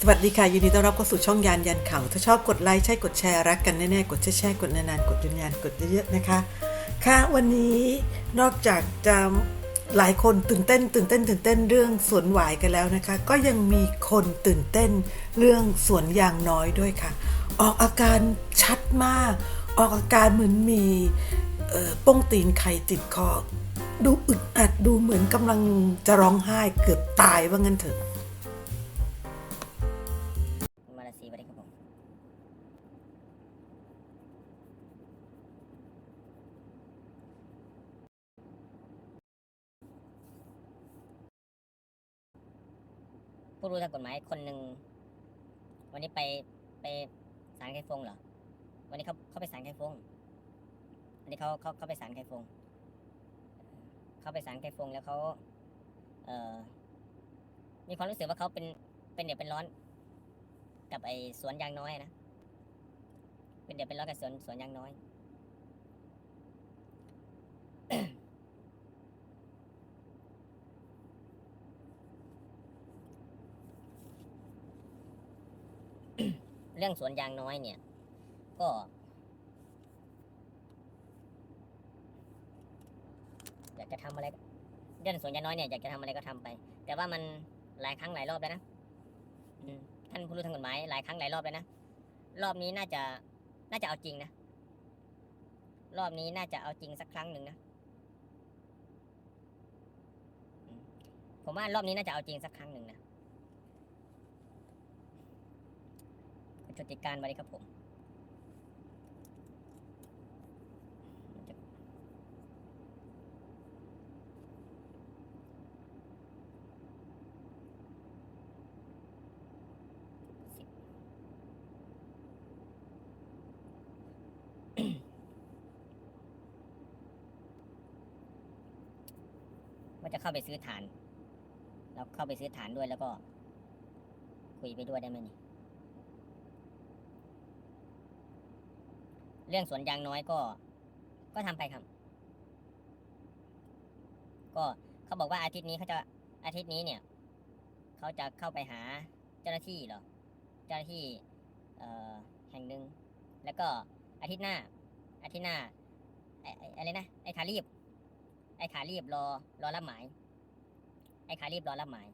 สวัสดีค่ะ ยินดีต้อนรับเข้าสู่ช่องยานยันข่าวถ้าชอบกดไลค์ ใช่กดแชร์รักกันแน่ๆ กดแชร์ๆกดนานๆ กดยืนยันกดเยอะๆนะคะ ค่ะ วันนี้นอกจากจะหลายคนตื่นเต้น ตื่นเต้น ตื่นเต้นเรื่องสวนหวายกันแล้วนะคะ ก็ยังมีคนตื่นเต้นเรื่องสวนยางน้อยด้วยค่ะ ออกอาการชัดมาก ออกอาการเหมือนมีเอ่อโป้งตีนไข่ติดคอดูอึดอัดดูเหมือนกำลังจะร้องไห้เกือบตายว่างั้นเถอะ ผู้รู้ทางกฎหมายคนหนึ่งวันนี้ไปไปศาลไคฟงเหรอ วันนี้เขาเขาไปศาลไคฟงวันนี้เขาเขาเขาไปศาลไคฟงเขาไปศาลไคฟงแล้วเขาเอ่อมีความรู้สึกว่าเขาเป็นเป็นเดือดเป็นร้อน กับไอ้สวนยางน้อยนะเป็นเดี๋ยวเป็นร้อยกับสวนสวนยางน้อย เรื่องสวนยางน้อยเนี่ย ก็ อยากจะทำอะไรเรื่องสวนยางน้อยเนี่ยอยากจะทำอะไรก็ทำไป แต่ว่ามันหลายครั้งหลายรอบแล้วนะท่านผู้รู้ทางกฎหมายหลายครั้งหลายรอบแล้วนะรอบนี้น่าจะ น่าจะเอาจริงนะรอบนี้น่าจะเอาจริงสักครั้งหนึ่งนะผมว่ารอบนี้น่าจะเอาจริงสักครั้งหนึ่งนะ คุติการวัสดีครับผมว่าจะเข้าไปซื้อฐาน เราเข้าไปซื้อฐานด้วยแล้วก็ คุยไปด้วยได้ไหมนี่ เรื่องสวนยางน้อยก็ ก็ทำไปครับ ก็เขาบอกว่าอาทิตย์นี้เขาจะอาทิตย์นี้เนี่ยเขาจะเข้าไปหาเจ้าหน้าที่เหรอ เจ้าหน้าที่เอ่อแห่งหนึ่งแล้วก็อาทิตย์หน้า อาทิตย์หน้าไอ้ไอ้อะไรนะไอ้ขารีบ ไอ้ขารีบรอ รอรับหมาย ไอ้ขารีบรอรับหมาย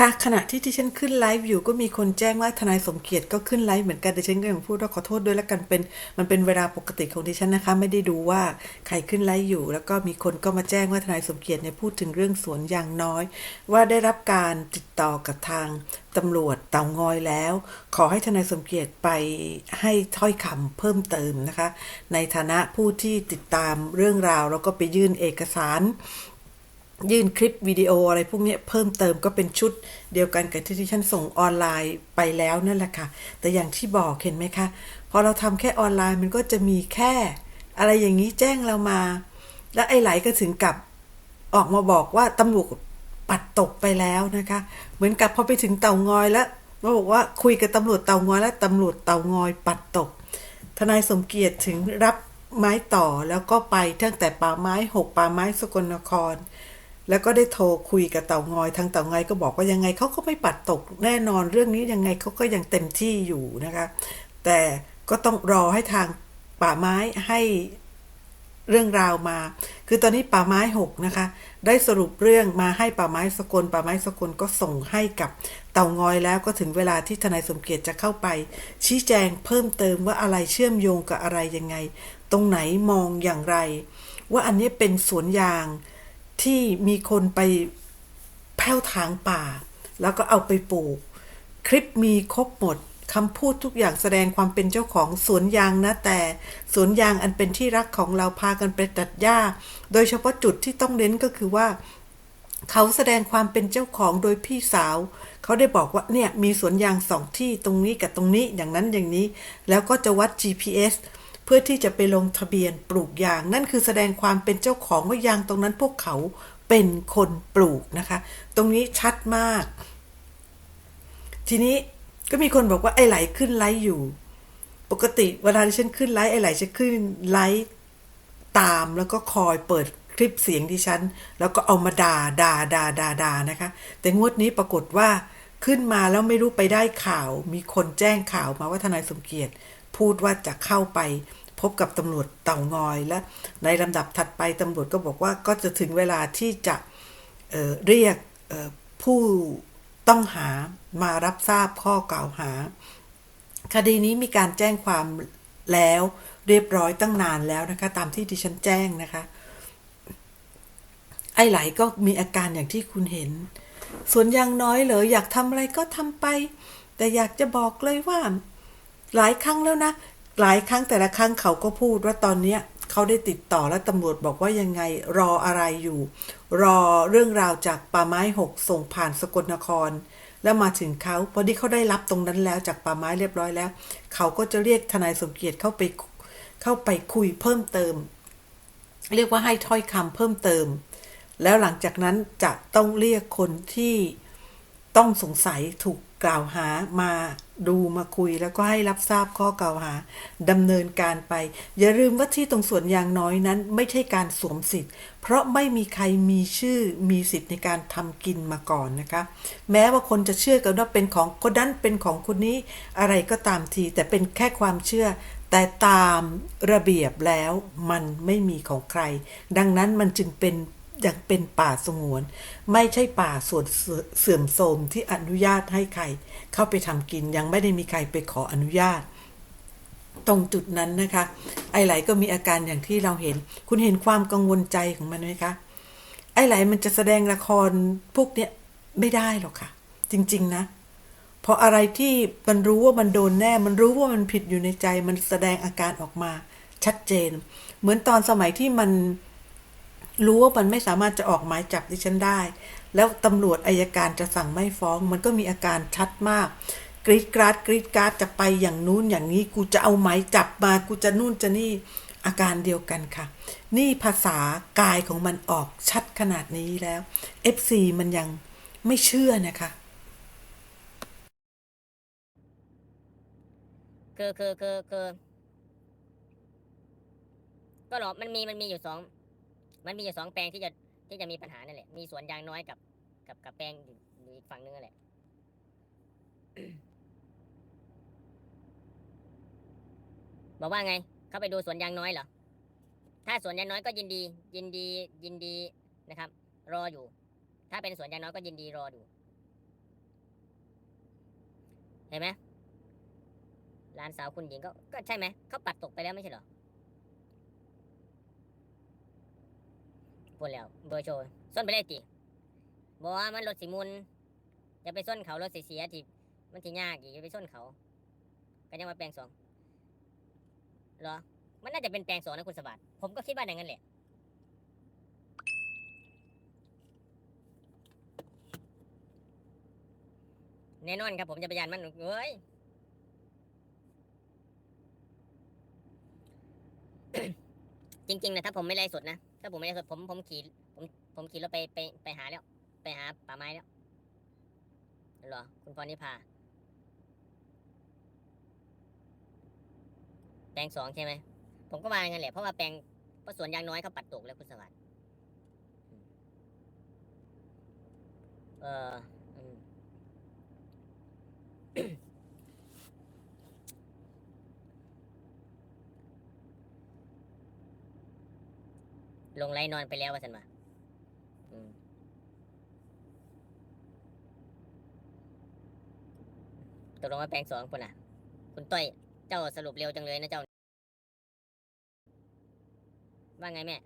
ค่ะขณะที่ที่ฉันขึ้นไลฟ์อยู่ก็มีคนแจ้งว่าทนายสมเกียรติก็ขึ้นไลฟ์เหมือนกันแต่ฉันก็ยังพูดว่าขอโทษด้วยแล้วกันเป็นมันเป็นเวลาปกติของดิฉันนะคะ ไม่ได้ดูว่าใครขึ้นไลฟ์อยู่ แล้วก็มีคนก็มาแจ้งว่าทนายสมเกียรติเนี่ยพูดถึงเรื่องสวนยางน้อย ว่าได้รับการติดต่อกับทางตำรวจเต่างอยแล้ว ขอให้ทนายสมเกียรติไปให้ถ้อยคำเพิ่มเติมนะคะ ในฐานะผู้ที่ติดตามเรื่องราวแล้วก็ไปยื่นเอกสาร ยื่นคลิปวิดีโออะไรพวกนี้เพิ่มเติมก็เป็นชุดเดียวกันกับที่ที่ฉันส่งออนไลน์ไปแล้วนั่นแหละค่ะ แต่อย่างที่บอกเห็นไหมคะพอเราทำแค่ออนไลน์มันก็จะมีแค่ อะไรอย่างนี้แจ้งเรามา แล้วไอ้ไหลก็ถึงกับออกมาบอกว่าตำรวจปัดตกไปแล้วนะคะ เหมือนกับพอไปถึงเต่างอยแล้วมาบอกว่าคุยกับตำรวจเต่างอยแล้วตำรวจเต่างอยปัดตก ทนายสมเกียรติถึงรับไม้ต่อแล้วก็ไปตั้งแต่ป่าไม้หกป่าไม้สกลนคร แล้วก็ได้โทรคุยกับเต่างอยทางเต่างอยก็บอกว่ายังไงเขาก็ไม่ปัดตกแน่นอนเรื่องนี้ยังไงเขาก็ยังเต็มที่อยู่นะคะ แต่ก็ต้องรอให้ทางป่าไม้ให้เรื่องราวมา คือตอนนี้ป่าไม้หกนะคะ ได้สรุปเรื่องมาให้ป่าไม้สกลป่าไม้สกลก็ส่งให้กับเต่างอยแล้วก็ถึงเวลาที่ทนายสมเกียรติจะเข้าไป ชี้แจงเพิ่มเติมว่าอะไรเชื่อมโยงกับอะไรยังไง ตรงไหนมองอย่างไร ว่าอันนี้เป็นสวนยาง ที่มีคนไปแผ้วถางป่า แล้วก็เอาไปปลูก คลิปมีครบหมดคำพูดทุกอย่างแสดงความเป็นเจ้าของสวนยางนะแต่สวนยางอันเป็นที่รักของเราพากันไปตัดหญ้า โดยเฉพาะจุดที่ต้องเน้นก็คือว่า เขาแสดงความเป็นเจ้าของโดยพี่สาว เขาได้บอกว่าเนี่ยมีสวนยางสองที่ตรงนี้กับตรงนี้อย่างนั้นอย่างนี้ แล้วก็จะวัด GPS เพื่อที่จะไปลงทะเบียนปลูกยาง นั่นคือแสดงความเป็นเจ้าของว่ายางตรงนั้นพวกเขาเป็นคนปลูกนะคะ ตรงนี้ชัดมาก ทีนี้ก็มีคนบอกว่าไอ้ไหลขึ้นไลฟ์อยู่ ปกติเวลาที่ฉันขึ้นไลฟ์ไอ้ไหลจะขึ้นไลฟ์ตามแล้วก็คอยเปิดคลิปเสียงดิฉัน แล้วก็เอามาด่าด่าด่าด่าด่านะคะ แต่งวดนี้ปรากฏว่าขึ้นมาแล้วไม่รู้ไปได้ข่าว มีคนแจ้งข่าวมาว่าทนายสมเกียรติ พูดว่าจะเข้าไปพบกับตำรวจเต่างอยและในลำดับถัดไปตำรวจก็บอกว่าก็จะถึงเวลาที่จะเเรียกผู้ต้องหามารับทราบข้อกล่าวหา คดีนี้มีการแจ้งความแล้วเรียบร้อยตั้งนานแล้วนะคะ ตามที่ดิฉันแจ้งนะคะ ไอ้ไหลก็มีอาการอย่างที่คุณเห็น ส่วนยังน้อยเหรออยากทำอะไรก็ทำไป แต่อยากจะบอกเลยว่า หลายครั้งแล้วนะ หลายครั้งแต่ละครั้งเขาก็พูดว่าตอนเนี้ยเขาได้ติดต่อแล้วตำรวจบอกว่ายังไงรออะไรอยู่ รอเรื่องราวจากป่าไม้หกส่งผ่านสกลนคร แล้วมาถึงเขาพอดีเขาได้รับตรงนั้นแล้วจากป่าไม้เรียบร้อยแล้ว เขาก็จะเรียกทนายสมเกียรติเข้าไปเข้าไปคุยเพิ่มเติม เรียกว่าให้ถ้อยคำเพิ่มเติม แล้วหลังจากนั้นจะต้องเรียกคนที่ต้องสงสัยถูก กล่าวหามาดูมาคุยแล้วก็ให้รับทราบข้อกล่าวหาดำเนินการไป อย่าลืมว่าที่ตรงส่วนยางน้อยนั้นไม่ใช่การสวมสิทธิ์ เพราะไม่มีใครมีชื่อมีสิทธิ์ในการทำกินมาก่อนนะคะ แม้ว่าคนจะเชื่อกันว่าเป็นของคนนั้นเป็นของคนนี้อะไรก็ตามที แต่เป็นแค่ความเชื่อ แต่ตามระเบียบแล้วมันไม่มีของใคร ดังนั้นมันจึงเป็น ยังเป็นป่าสงวน ไม่ใช่ป่าส่วนเสื่อมโทรมที่อนุญาตให้ใคร เข้าไปทำกินยังไม่ได้มีใครไปขออนุญาต ตรงจุดนั้นนะคะ ไอไหลก็มีอาการอย่างที่เราเห็น คุณเห็นความกังวลใจของมันไหมคะ ไอไหลมันจะแสดงละครพวกเนี้ยไม่ได้หรอกค่ะ จริง ๆ นะพราะอะไรที่มันรู้ว่ามันโดนแน่ มันรู้ว่ามันผิดอยู่ในใจ มันแสดงอาการออกมาชัดเจน เหมือนตอนสมัยที่มัน รู้ว่ามันไม่สามารถจะออกหมายจับดิฉันได้ แล้วตำรวจอายการจะสั่งไม่ฟ้อง มันก็มีอาการชัดมาก กรีดกราดกรีดกราดจะไปอย่างนู้นอย่างนี้ กูจะเอาหมายจับมา กูจะนู่นจะนี่อาการเดียวกันค่ะ นี่ภาษากายของมันออกชัดขนาดนี้แล้ว FC มันยังไม่เชื่อนะคะคือคือคือคือก็หรอมันมีมันมีอยู่สอง มันมีอยู่สองแปลงที่จะที่จะมีปัญหานั่นแหละ มีสวนยางน้อยกับกับกับแปลงอยู่อีกฝั่งนึงนั่นแหละบอกว่าไง เข้าไปดูสวนยางน้อยเหรอ ถ้าสวนยางน้อยก็ยินดี ยินดียินดีนะครับ รออยู่ ถ้าเป็นสวนยางน้อยก็ยินดีรออยู่เห็นไหมร้านสาวคุณหญิงก็ก็ใช่ไหมเขาปัดตกไปแล้วไม่ใช่เหรอ พูดแล้วเบอร์โชว์ส้นไปเลยติบอกว่ามันรถสีมุนอย่าไปส้นเขารถเสียทีมันทียากอีกอย่าไปส้นเขาก็ยังมาแปลงสองเหรอ มันน่าจะเป็นแปลงสองนะคุณสวัสดิ์ผมก็คิดว่าอย่างนั้นแหละแน่นอนครับผมจะไปยานมันเอ้ยจริง ๆ นะถ้าผมไม่ไล่สดนะ ถ้าผมไม่ได้สดผมผมขี่ผมผมขี่รถไปไปไปหาแล้ว ไปหาป่าไม้แล้วหรอ คุณพรนิพาแปลงสองใช่ไหม ผมก็มาอย่างนั้นแหละ เพราะว่าแปลงเพราะสวนยางน้อยเขาปัดตกแล้วคุณสวัสดิ์เอออืม ลงไรนอนไปแล้วว่าสันมาตกลงว่าแปลงสองคุณอะ คุณต้อย เจ้าสรุปเร็วจังเลยนะเจ้า ว่าไงแม่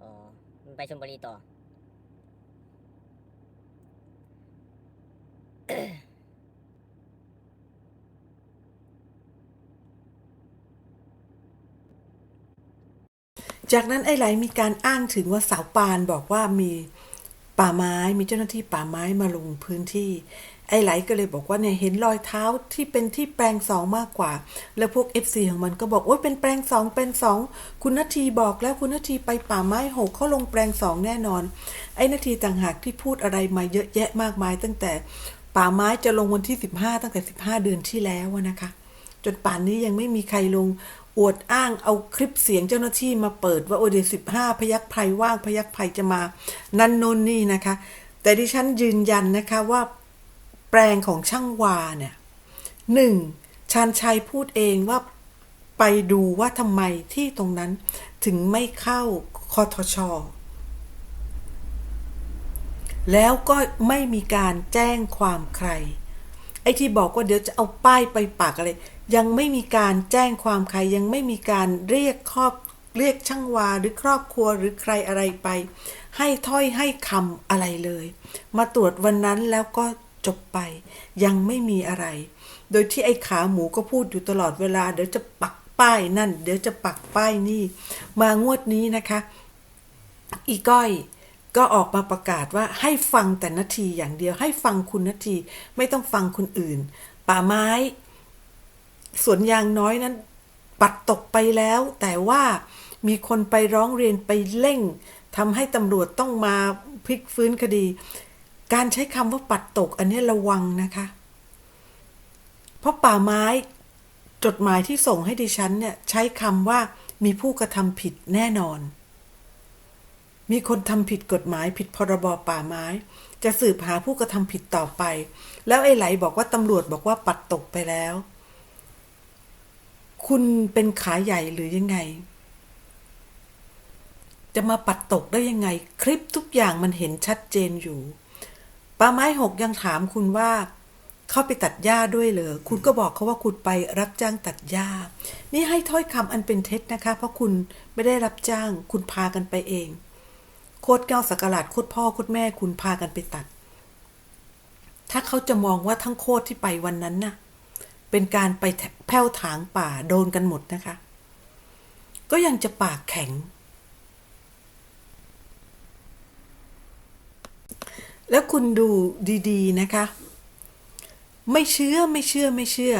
อ๋อมันไปชลบุรีต่อ จากนั้นไอ้ไหลมีการอ้างถึงว่าสาวปานบอกว่ามีป่าไม้มีเจ้าหน้าที่ป่าไม้มาลงพื้นที่ ไอ้ไหลก็เลยบอกว่าเนี่ยเห็นรอยเท้าที่เป็นที่แปลงสองมากกว่า แล้วพวก FC ของมันก็บอกโอ้ยเป็นแปลงสองเป็นสองคุณนาทีบอกแล้วคุณนาทีไปป่าไม้หกเขาลงแปลงสองแน่นอน ไอ้นาทีต่างหากที่พูดอะไรมาเยอะแยะมากมาย ตั้งแต่ป่าไม้จะลงวันที่ 15 ตั้งแต่ 15 เดือนที่แล้วนะคะ จนป่านนี้ยังไม่มีใครลง อวดอ้างเอาคลิปเสียงเจ้าหน้าที่มาเปิดว่าโอเดสิบห้าพยักไพรว่างพยักไพรจะมา นั่นโน่นนี่นะคะ แต่ดิฉันยืนยันนะคะว่าแปลงของช่างวาเนี่ยหนึ่งชาญชัยพูดเองว่าไปดูว่าทำไมที่ตรงนั้นถึงไม่เข้าคอทชอแล้วก็ไม่มีการแจ้งความใคร ไอ้ที่บอกว่าเดี๋ยวจะเอาป้ายไปปักอะไร ยังไม่มีการแจ้งความใครยังไม่มีการเรียกครอบเรียกช่างวาหรือครอบครัวหรือใครอะไรไป ให้ถ้อยให้คำอะไรเลย มาตรวจวันนั้นแล้วก็จบไป ยังไม่มีอะไร โดยที่ไอ้ขาหมูก็พูดอยู่ตลอดเวลา เดี๋ยวจะปักป้ายนั่น เดี๋ยวจะปักป้ายนี่ มางวดนี้นะคะ อีก้อยก็ออกมาประกาศว่าให้ฟังแต่นาทีอย่างเดียว ให้ฟังคุณนาทีไม่ต้องฟังคนอื่น ป่าไม้ สวนยางน้อยนั้น ปัดตกไปแล้ว แต่ว่ามีคนไปร้องเรียนไปเร่งทำให้ตำรวจต้องมาพลิกฟื้นคดี การใช้คำว่าปัดตกอันนี้ระวังนะคะ เพราะป่าไม้จดหมายที่ส่งให้ดิฉันเนี่ยใช้คำว่ามีผู้กระทำผิดแน่นอน มีคนทำผิดกฎหมายผิดพรบป่าไม้ จะสืบหาผู้กระทำผิดต่อไป แล้วไอ้ไหลบอกว่าตำรวจบอกว่าปัดตกไปแล้ว คุณเป็นขาใหญ่หรือยังไง จะมาปัดตกได้ยังไง คลิปทุกอย่างมันเห็นชัดเจนอยู่ป่าไม้หกยังถามคุณว่าเข้าไปตัดหญ้าด้วยเหรอคุณก็บอกเขาว่าคุณไปรับจ้างตัดหญ้า นี่ให้ถ้อยคำอันเป็นเท็จนะคะ เพราะคุณไม่ได้รับจ้าง คุณพากันไปเอง โคตรเก้าสักหลาดโคตรพ่อโคตรแม่คุณพากันไปตัด ถ้าเขาจะมองว่าทั้งโคตรที่ไปวันนั้นน่ะ เป็นการไปแผ้วถางป่าโดนกันหมดนะคะ ก็ยังจะปากแข็ง แล้วคุณดูดีๆนะคะ ไม่เชื่อไม่เชื่อไม่เชื่อ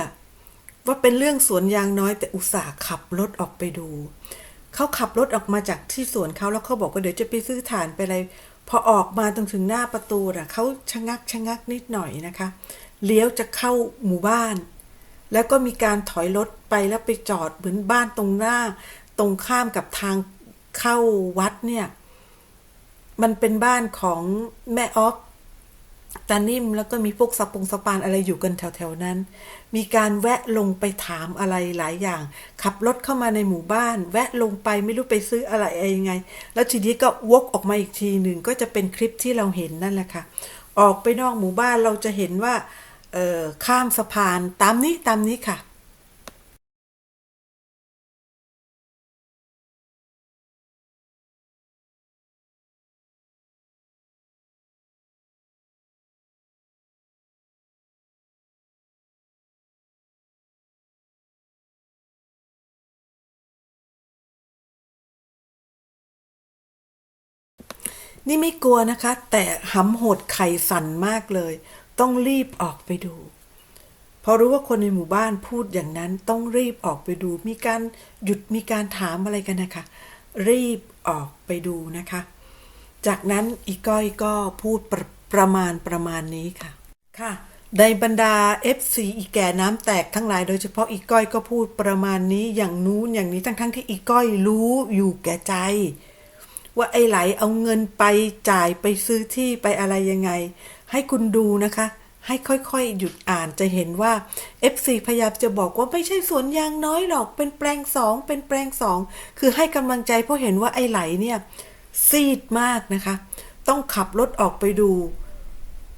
ว่าเป็นเรื่องสวนยางน้อยแต่อุตส่าห์ขับรถออกไปดู เขาขับรถออกมาจากที่สวนเขาแล้วเขาบอกว่าเดี๋ยวจะไปซื้อถ่านไปอะไรพอออกมาตรงถึงหน้าประตูน่ะเขาชะงักชะงักนิดหน่อยนะคะ เลี้ยวจะเข้าหมู่บ้าน แล้วก็มีการถอยรถไปแล้วไปจอดเหมือนบ้านตรงหน้า ตรงข้ามกับทางเข้าวัดเนี่ย มันเป็นบ้านของแม่ออฟตานิ่มแล้วก็มีพวกสปงสปานอะไรอยู่กันแถวๆนั้น มีการแวะลงไปถามอะไรหลายอย่าง ขับรถเข้ามาในหมู่บ้าน แวะลงไปไม่รู้ไปซื้ออะไรอะไรยังไง แล้วทีนี้ก็วกออกมาอีกทีหนึ่งก็จะเป็นคลิปที่เราเห็นนั่นแหละค่ะ ออกไปนอกหมู่บ้านเราจะเห็นว่า เอ่อข้ามสะพานตามนี้ตามนี้ค่ะ นี่ไม่กลัวนะคะ แต่หำโหดไข่สั่นมากเลย ต้องรีบออกไปดู พอรู้ว่าคนในหมู่บ้านพูดอย่างนั้นต้องรีบออกไปดู มีการหยุดมีการถามอะไรกันนะคะ รีบออกไปดูนะคะ จากนั้นอีก้อยก็พูดประประมาณประมาณนี้ค่ะค่ะในบรรดา FC อีแก่น้ำแตกทั้งหลายโดยเฉพาะอีก้อยก็พูดประมาณนี้อย่างนู้นอย่างนี้ทั้งๆทที่อีก้อยรู้อยู่แก่ใจ ว่าไอ้ไหลเอาเงินไปจ่ายไปซื้อที่ไปอะไรยังไง ให้คุณดูนะคะ ให้ค่อยๆ หยุดอ่านจะเห็นว่า FC พยายามจะบอกว่าไม่ใช่สวนยางน้อยหรอก เป็นแปลงสองเป็นแปลงสองคือให้กำลังใจเพราะเห็นว่าไอ้ไหลเนี่ย ซีดมากนะคะ ต้องขับรถออกไปดู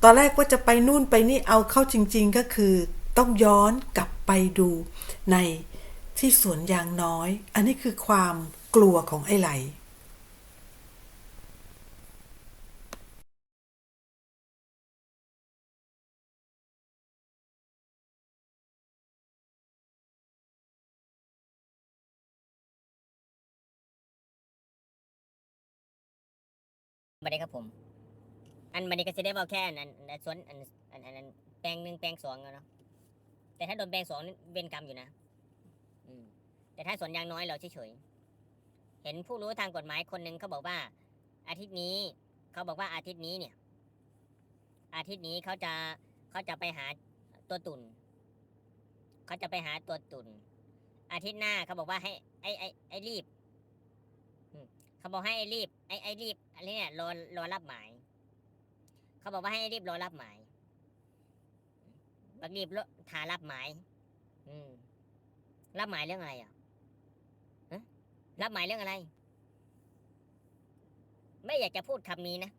ตอนแรกว่าจะไปนู่นไปนี่เอาเข้าจริง ๆ ก็คือ ต้องย้อนกลับไปดูในที่สวนยางน้อย อันนี้คือความกลัวของไอ้ไหล บันี้ครับผม อันบันี้ก็จะได้บอกแค่อันอันอันสวนอันอันอันแปลงหนึ่งแปลงสองเนาะแต่ถ้าโดนแปลงสองนี่เวรกรรมอยู่นะ อืม แต่ถ้าสวนยางน้อยเราเฉยๆเห็นผู้รู้ทางกฎหมายคนหนึ่งเขาบอกว่า อาทิตย์นี้เขาบอกว่าอาทิตย์นี้เนี่ย อาทิตย์นี้เขาจะเขาจะไปหาตัวตุ่นเขาจะไปหาตัวตุ่นอาทิตย์หน้าเขาบอกว่าให้ไอ้ไอ้ไอ้รีบ เขาบอกให้ไอรีบไอ้ไอ้รีบอะไรเนี่ยรอรอรับหมาย เขาบอกว่าให้รีบรอรับหมายบักรีบรอถารับหมาย อืม รับหมายเรื่องอะไรอะฮะรับหมายเรื่องอะไร ไม่อยากจะพูดคำนี้นะ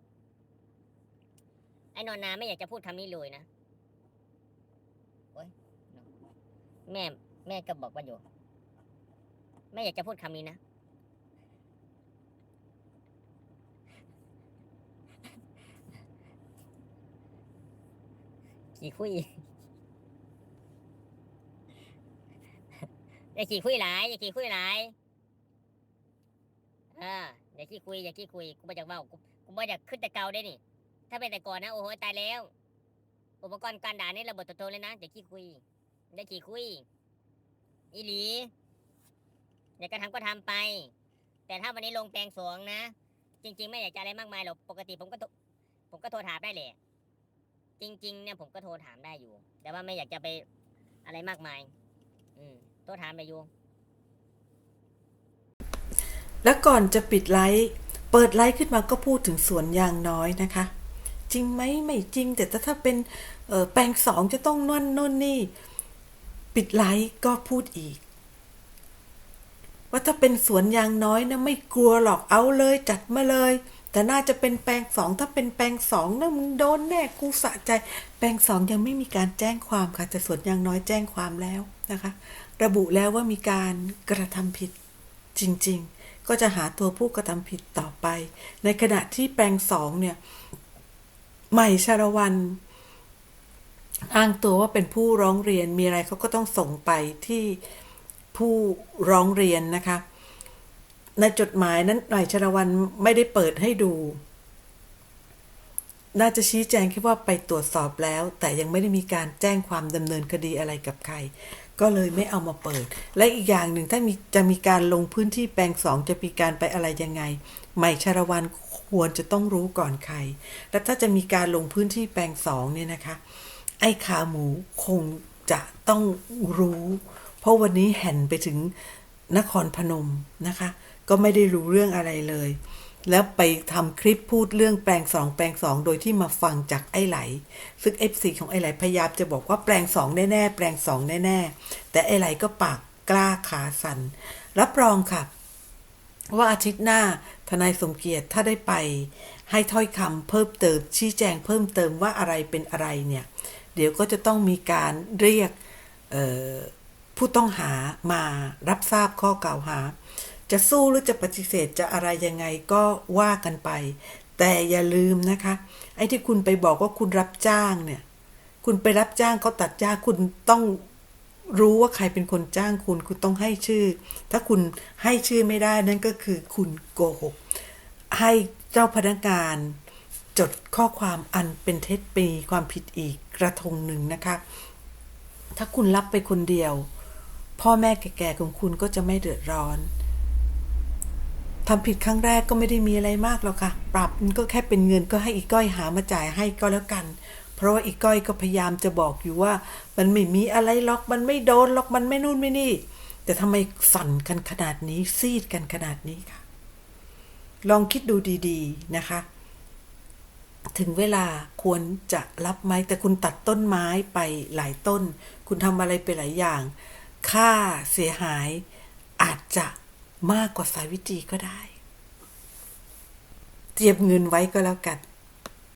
ไอ้นอนนาไม่อยากจะพูดคำนี้เลยนะโอ้ยแม่ แม่ก็บอกว่าอยู่ ไม่อยากจะพูดคำนี้นะ ขี่คุยอย่าขี่คุยหลายอย่าขี่คุยหลายเอออย่าขี้คุยอย่าขี้คุยกูไม่อยากเว่ากูกูไม่อยากขึ้นแต่เก่าได้นี่ ถ้าเป็นแต่ก่อนนะโอ้โหตายแล้ว อุปกรณ์การด่านี่ระเบิดตัวโตเลยนะอย่าขี้คุยอย่าขี้คุยอีหลีอยากจะทำก็ทำไป แต่ถ้าวันนี้ลงแปลงสองนะ จริง ๆ ไม่อยากจะอะไรมากมายหรอกปกติผมก็ผมก็โทรถามได้แหละ จริง ๆ เนี่ยผมก็โทรถามได้อยู่ แต่ว่าไม่อยากจะไปอะไรมากมาย อืมโทรถามไปอยู่ แล้วก่อนจะปิดไลฟ์เปิดไลฟ์ขึ้นมาก็พูดถึงสวนยางน้อยนะคะ จริงไหมไม่จริง แต่ถ้าเป็นเออแปลงสองจะต้องนั่นน่นนี่ ปิดไลฟ์ก็พูดอีก ว่าถ้าเป็นสวนยางน้อยนะไม่กลัวหรอกเอาเลยจัดมาเลย แต่น่าจะเป็นแปลงสองถ้าเป็นแปลงสองนะมึงโดนแน่กูสะใจ แปลงสองยังไม่มีการแจ้งความค่ะแต่สวนยางน้อยแจ้งความแล้วนะคะ ระบุแล้วว่ามีการกระทำผิดจริง ๆ ก็จะหาตัวผู้กระทำผิดต่อไป ในขณะที่แปลงสองเนี่ยใหม่ชาละวันอ้างตัวว่าเป็นผู้ร้องเรียนมีอะไรเขาก็ต้องส่งไปที่ผู้ร้องเรียนนะคะ ในจดหมายนั้นใหม่ชาละวันไม่ได้เปิดให้ดู น่าจะชี้แจงแค่ว่าไปตรวจสอบแล้ว แต่ยังไม่ได้มีการแจ้งความดำเนินคดีอะไรกับใคร ก็เลยไม่เอามาเปิด และอีกอย่างหนึ่งถ้ามีจะมีการลงพื้นที่แปลงสองจะมีการไปอะไรยังไงใหม่ชาละวันควรจะต้องรู้ก่อนใคร และถ้าจะมีการลงพื้นที่แปลงสองเนี่ยนะคะ ไอ้ขาหมูคงจะต้องรู้ เพราะวันนี้แห่นไปถึงนครพนมนะคะ ก็ไม่ได้รู้เรื่องอะไรเลย แล้วไปทำคลิปพูดเรื่องแปลงสองแปลงสองโดยที่มาฟังจากไอ้ไหล ซึ่ง FC ของไอ้ไหลพยายามจะบอกว่าแปลงสองแน่ๆแปลงสองแน่ๆแต่ไอ้ไหลก็ปากกล้าขาสันรับรองค่ะ ว่าอาทิตย์หน้าทนายสมเกียรติถ้าได้ไปให้ถ้อยคำเพิ่มเติมชี้แจงเพิ่มเติมว่าอะไรเป็นอะไรเนี่ย เดี๋ยวก็จะต้องมีการเรียกผู้ต้องหามารับทราบข้อกล่าวหา จะสู้หรือจะปฏิเสธจะอะไรยังไงก็ว่ากันไป แต่อย่าลืมนะคะ ไอ้ที่คุณไปบอกว่าคุณรับจ้างเนี่ย คุณไปรับจ้างเขาตัดหญ้าคุณต้องรู้ว่าใครเป็นคนจ้างคุณ คุณต้องให้ชื่อ ถ้าคุณให้ชื่อไม่ได้นั่นก็คือคุณโกหก ให้เจ้าพนักงานจดข้อความอันเป็นเท็จปีความผิดอีกกระทงหนึ่งนะคะ ถ้าคุณรับไปคนเดียว พ่อแม่แก่ๆของคุณก็จะไม่เดือดร้อน ทำผิดครั้งแรกก็ไม่ได้มีอะไรมากหรอกค่ะ ปรับมันก็แค่เป็นเงินก็ให้อีกก้อยหามาจ่ายให้ก็แล้วกัน เพราะว่าอีกก้อยก็พยายามจะบอกอยู่ว่า มันไม่มีอะไรหรอกมันไม่โดนหรอกมันไม่นู่นไม่นี่ แต่ทำไมสั่นกันขนาดนี้ซีดกันขนาดนี้ค่ะ ลองคิดดูดีๆนะคะ ถึงเวลาควรจะรับไหมแต่คุณตัดต้นไม้ไปหลายต้น คุณทำอะไรไปหลายอย่าง ค่าเสียหายอาจจะ มากกว่าสายวิจีก็ได้ เตรียมเงินไว้ก็แล้วกัน